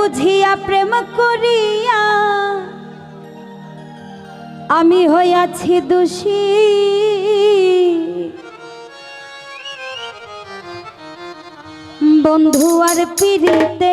বুঝিয়া প্রেম করিয়া আমি হইয়াছি দোষী। বন্ধু আর পিড়িতে